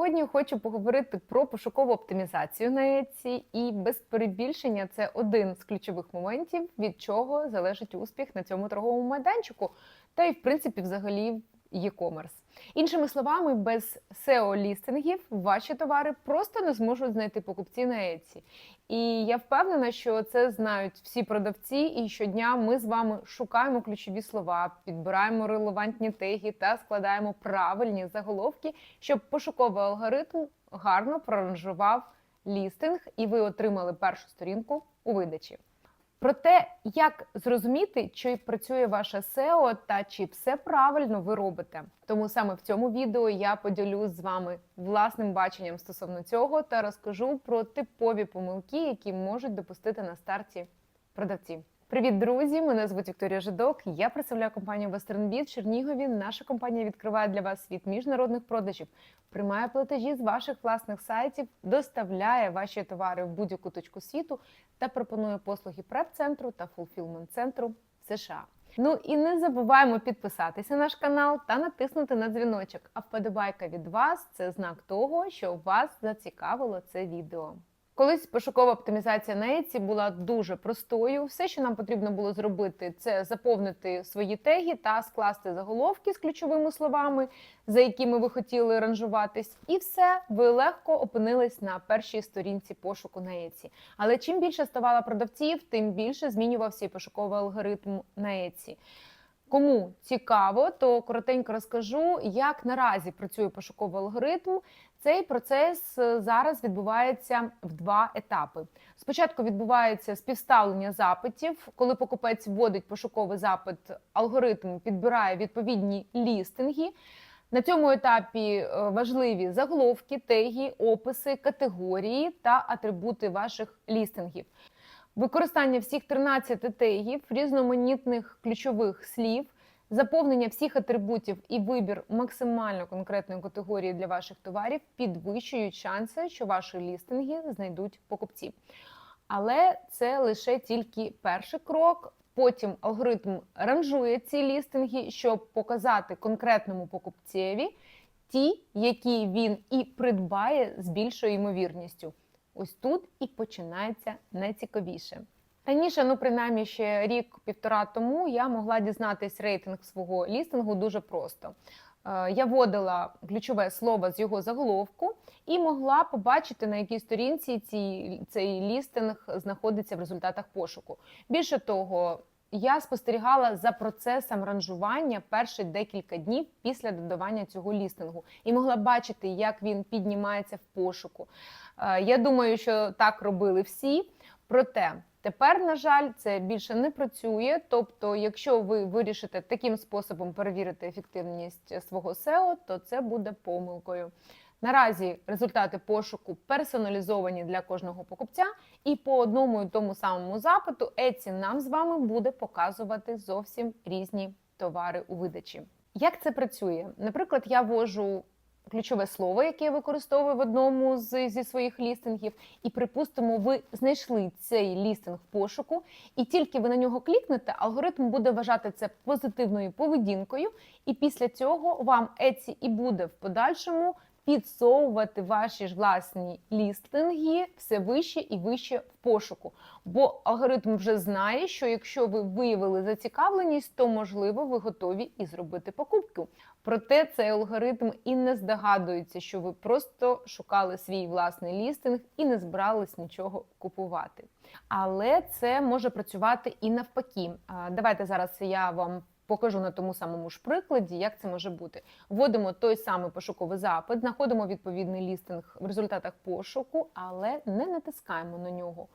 Сьогодні хочу поговорити про пошукову оптимізацію на Etsy, і без перебільшення це один з ключових моментів, від чого залежить успіх на цьому торговому майданчику, та й в принципі, взагалі, e-commerce. Іншими словами, без SEO-лістингів ваші товари просто не зможуть знайти покупці на Etsy. І я впевнена, що це знають всі продавці, і щодня ми з вами шукаємо ключові слова, підбираємо релевантні теги та складаємо правильні заголовки, щоб пошуковий алгоритм гарно проранжував лістинг, і ви отримали першу сторінку у видачі. Про те, як зрозуміти, чи працює ваше SEO та чи все правильно ви робите. Тому саме в цьому відео я поділюсь з вами власним баченням стосовно цього та розкажу про типові помилки, які можуть допустити на старті продавці. Привіт, друзі! Мене звуть Вікторія Жидок. Я представляю компанію WesternBit в Чернігові. Наша компанія відкриває для вас світ міжнародних продажів, приймає платежі з ваших власних сайтів, доставляє ваші товари в будь-яку точку світу та пропонує послуги преп-центру та фулфілмент-центру в США. Ну і не забуваємо підписатися на наш канал та натиснути на дзвіночок. А вподобайка від вас це знак того, що вас зацікавило це відео. Колись пошукова оптимізація на Etsy була дуже простою. Все, що нам потрібно було зробити, це заповнити свої теги та скласти заголовки з ключовими словами, за якими ви хотіли ранжуватись, і все, ви легко опинились на першій сторінці пошуку на Etsy. Але чим більше ставало продавців, тим більше змінювався і пошуковий алгоритм на Etsy. Кому цікаво, то коротенько розкажу, як наразі працює пошуковий алгоритм. Цей процес е, зараз відбувається в два етапи. Спочатку відбувається співставлення запитів, коли покупець вводить пошуковий запит, алгоритм підбирає відповідні лістинги. На цьому етапі е, важливі заголовки, теги, описи, категорії та атрибути ваших лістингів. Використання всіх 13 тегів, різноманітних ключових слів, заповнення всіх атрибутів і вибір максимально конкретної категорії для ваших товарів підвищують шанси, що ваші лістинги знайдуть покупці. Але це лише тільки перший крок. Потім алгоритм ранжує ці лістинги, щоб показати конкретному покупцеві ті, які він і придбає з більшою ймовірністю. Ось тут і починається найцікавіше. Раніше, ну принаймні ще рік-півтора тому, я могла дізнатись рейтинг свого лістингу дуже просто. Е, Я вводила ключове слово з його заголовку і могла побачити, на якій сторінці ці, цей лістинг знаходиться в результатах пошуку. Більше того, я спостерігала за процесом ранжування перші декілька днів після додавання цього лістингу і могла бачити, як він піднімається в пошуку. Е, Я думаю, що так робили всі. Проте тепер, на жаль, це більше не працює. Тобто, якщо ви вирішите таким способом перевірити ефективність свого SEO, то це буде помилкою. Наразі результати пошуку персоналізовані для кожного покупця, і по одному і тому самому запиту Etsy нам з вами буде показувати зовсім різні товари у видачі. Як це працює? Наприклад, я ввожу ключове слово, яке я використовую в одному з, зі своїх лістингів, і припустимо, ви знайшли цей лістинг в пошуку, і тільки ви на нього клікнете, алгоритм буде вважати це позитивною поведінкою, і після цього вам Etsy і буде в подальшому підсовувати ваші ж власні лістинги все вище і вище в пошуку. Бо алгоритм вже знає, що якщо ви виявили зацікавленість, то можливо ви готові і зробити покупку. Проте цей алгоритм і не здогадується, що ви просто шукали свій власний лістинг і не збирались нічого купувати. Але це може працювати і навпаки. Давайте зараз я вам покажу на тому самому ж прикладі, як це може бути. Вводимо той самий пошуковий запит, знаходимо відповідний лістинг в результатах пошуку, але не натискаємо на нього.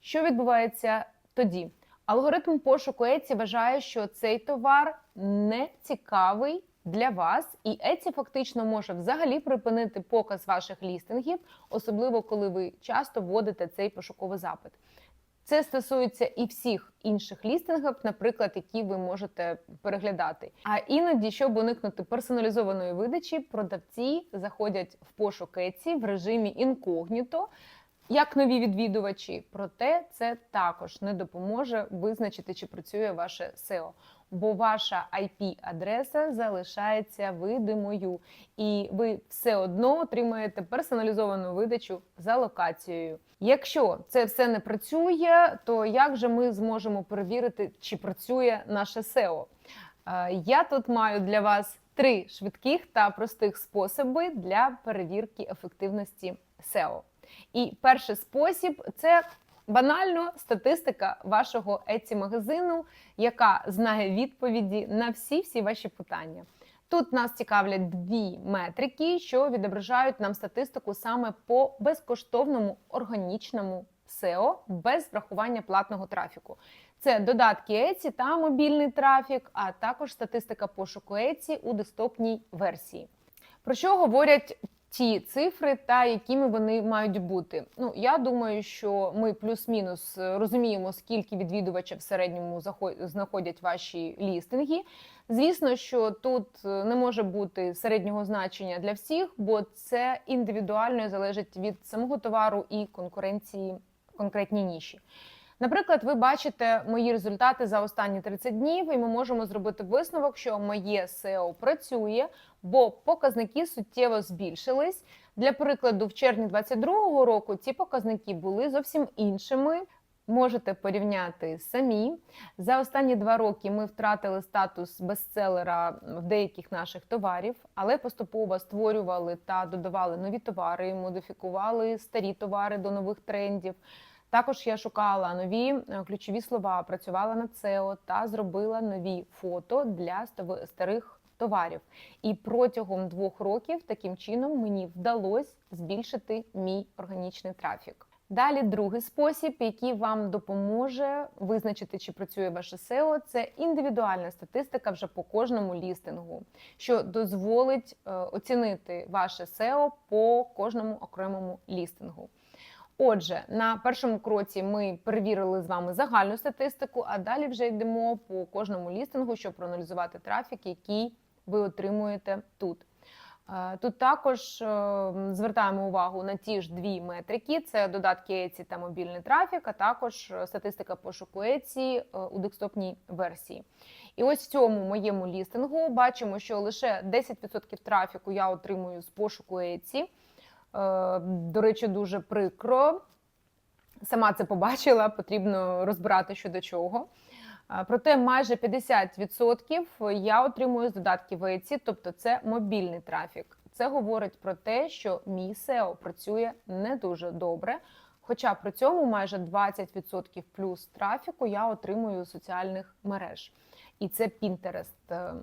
Що відбувається тоді? Алгоритм пошуку Etsy вважає, що цей товар не цікавий для вас, і Etsy фактично може взагалі припинити показ ваших лістингів, особливо коли ви часто вводите цей пошуковий запит. Це стосується і всіх інших лістингів, наприклад, які ви можете переглядати. А іноді, щоб уникнути персоналізованої видачі, продавці заходять в пошук Etsy в режимі інкогніто, як нові відвідувачі. Проте це також не допоможе визначити, чи працює ваше SEO. бо ваша IP-адреса залишається видимою, і ви все одно отримаєте персоналізовану видачу за локацією. Якщо це все не працює, то як же ми зможемо перевірити, чи працює наше SEO? Е, Я тут маю для вас три швидких та простих способи для перевірки ефективності SEO. І перший спосіб це банально статистика вашого Etsy магазину, яка знає відповіді на всі всі ваші питання. Тут нас цікавлять дві метрики, що відображають нам статистику саме по безкоштовному органічному SEO без врахування платного трафіку. Це додатки Etsy та мобільний трафік, а також статистика пошуку Etsy у десктопній версії. Про що говорять ті цифри та якими вони мають бути? Ну я думаю, що ми плюс-мінус розуміємо, скільки відвідувачів в середньому знаходять ваші лістинги. Звісно, що тут е, не може бути середнього значення для всіх, бо це індивідуально залежить від самого товару і конкуренції в конкретній ніші. Наприклад, ви бачите мої результати за останні 30 днів, і ми можемо зробити висновок, що моє SEO працює, бо показники суттєво збільшились. Для прикладу, в червні 2022 року ці показники були зовсім іншими. Можете порівняти самі. За останні два роки ми втратили статус бестселера в деяких наших товарів, але поступово створювали та додавали нові товари, модифікували старі товари до нових трендів. Також я шукала нові е, ключові слова, працювала над SEO та зробила нові фото для старих товарів. І протягом двох років таким чином мені вдалося збільшити мій органічний трафік. Далі другий спосіб, який вам допоможе визначити, чи працює ваше SEO, це індивідуальна статистика вже по кожному лістингу, що дозволить е, оцінити ваше SEO по кожному окремому лістингу. Отже, на першому кроці ми перевірили з вами загальну статистику, а далі вже йдемо по кожному лістингу, щоб проаналізувати трафік, який ви отримуєте тут. Е, Тут також е, звертаємо увагу на ті ж дві метрики: це додатки Etsy та мобільний трафік, а також е, статистика пошуку Etsy е, у десктопній версії. І ось в цьому моєму лістингу бачимо, що лише 10% трафіку я отримую з пошуку Etsy. Е, До речі, дуже прикро. Сама це побачила, потрібно розбирати що до чого. Е, Проте майже 50% я отримую з додатків Etsy, тобто це мобільний трафік. Це говорить про те, що мій SEO працює не дуже добре. Хоча при цьому майже 20% плюс трафіку я отримую з соціальних мереж. І це Pinterest.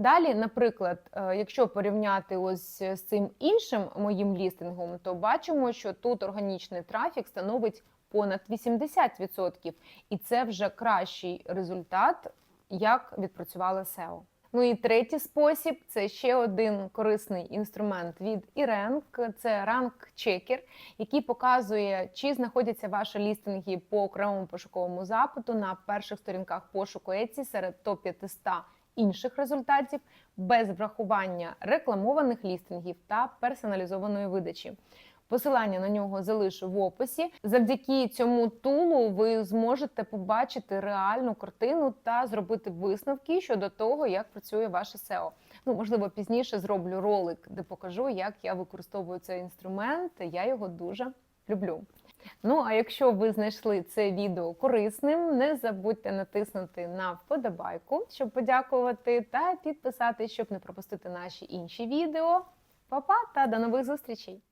Далі, наприклад, е, якщо порівняти ось з цим іншим моїм лістингом, то бачимо, що тут органічний трафік становить понад 80%, і це вже кращий результат, як відпрацювала SEO. Ну і третій спосіб це ще один корисний інструмент від eRank, це Checker, який показує, чи знаходяться ваші лістинги по окремому пошуковому запиту на перших сторінках пошуку Etsy серед топ 500 інших результатів без врахування рекламованих лістингів та персоналізованої видачі. Посилання на нього залишу в описі. Завдяки цьому тулу ви зможете побачити реальну картину та зробити висновки щодо того, як працює ваше SEO. Ну, можливо, пізніше зроблю ролик, де покажу, як я використовую цей інструмент. Я його дуже люблю. Ну, а якщо ви знайшли це відео корисним, не забудьте натиснути на вподобайку, щоб подякувати, та підписати, щоб не пропустити наші інші відео. Па-па та до нових зустрічей!